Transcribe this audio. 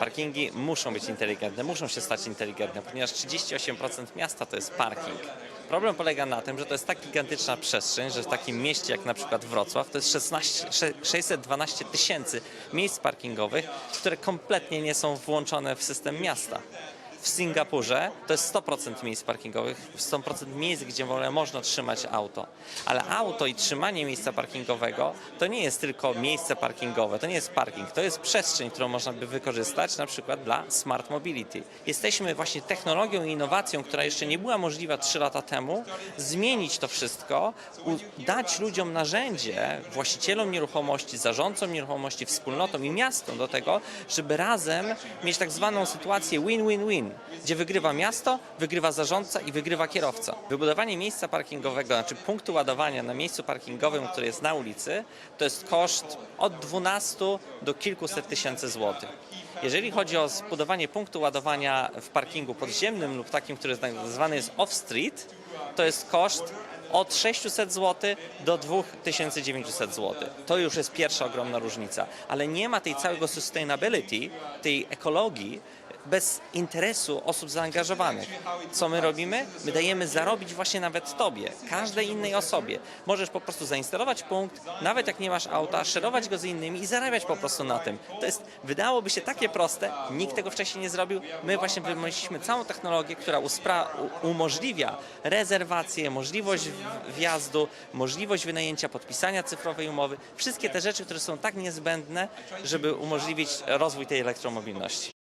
Parkingi muszą być inteligentne, muszą się stać inteligentne, ponieważ 38% miasta to jest parking. Problem polega na tym, że to jest tak gigantyczna przestrzeń, że w takim mieście jak na przykład Wrocław to jest 16, sze- 612 tysięcy miejsc parkingowych, które kompletnie nie są włączone w system miasta. W Singapurze to jest 100% miejsc parkingowych, 100% miejsc, gdzie w ogóle można trzymać auto. Ale auto i trzymanie miejsca parkingowego to nie jest tylko miejsce parkingowe, to nie jest parking, to jest przestrzeń, którą można by wykorzystać na przykład dla smart mobility. Jesteśmy właśnie technologią i innowacją, która jeszcze nie była możliwa 3 lata temu, zmienić to wszystko, dać ludziom narzędzie, właścicielom nieruchomości, zarządcom nieruchomości, wspólnotom i miastom do tego, żeby razem mieć tak zwaną sytuację win-win-win, gdzie wygrywa miasto, wygrywa zarządca i wygrywa kierowca. Wybudowanie miejsca parkingowego, znaczy punktu ładowania na miejscu parkingowym, który jest na ulicy, to jest koszt od 12 do kilkuset tysięcy złotych. Jeżeli chodzi o zbudowanie punktu ładowania w parkingu podziemnym lub takim, który nazwany jest off-street, to jest koszt od 600 zł do 2900 zł. To już jest pierwsza ogromna różnica, ale nie ma tej całego sustainability, tej ekologii bez interesu osób zaangażowanych. Co my robimy? My dajemy zarobić właśnie nawet tobie, każdej innej osobie. Możesz po prostu zainstalować punkt, nawet jak nie masz auta, szerować go z innymi i zarabiać po prostu na tym. To jest, wydałoby się takie proste, nikt tego wcześniej nie zrobił. My właśnie wymyśliliśmy całą technologię, która umożliwia rezerwację, możliwość wjazdu, możliwość wynajęcia, podpisania cyfrowej umowy. Wszystkie te rzeczy, które są tak niezbędne, żeby umożliwić rozwój tej elektromobilności.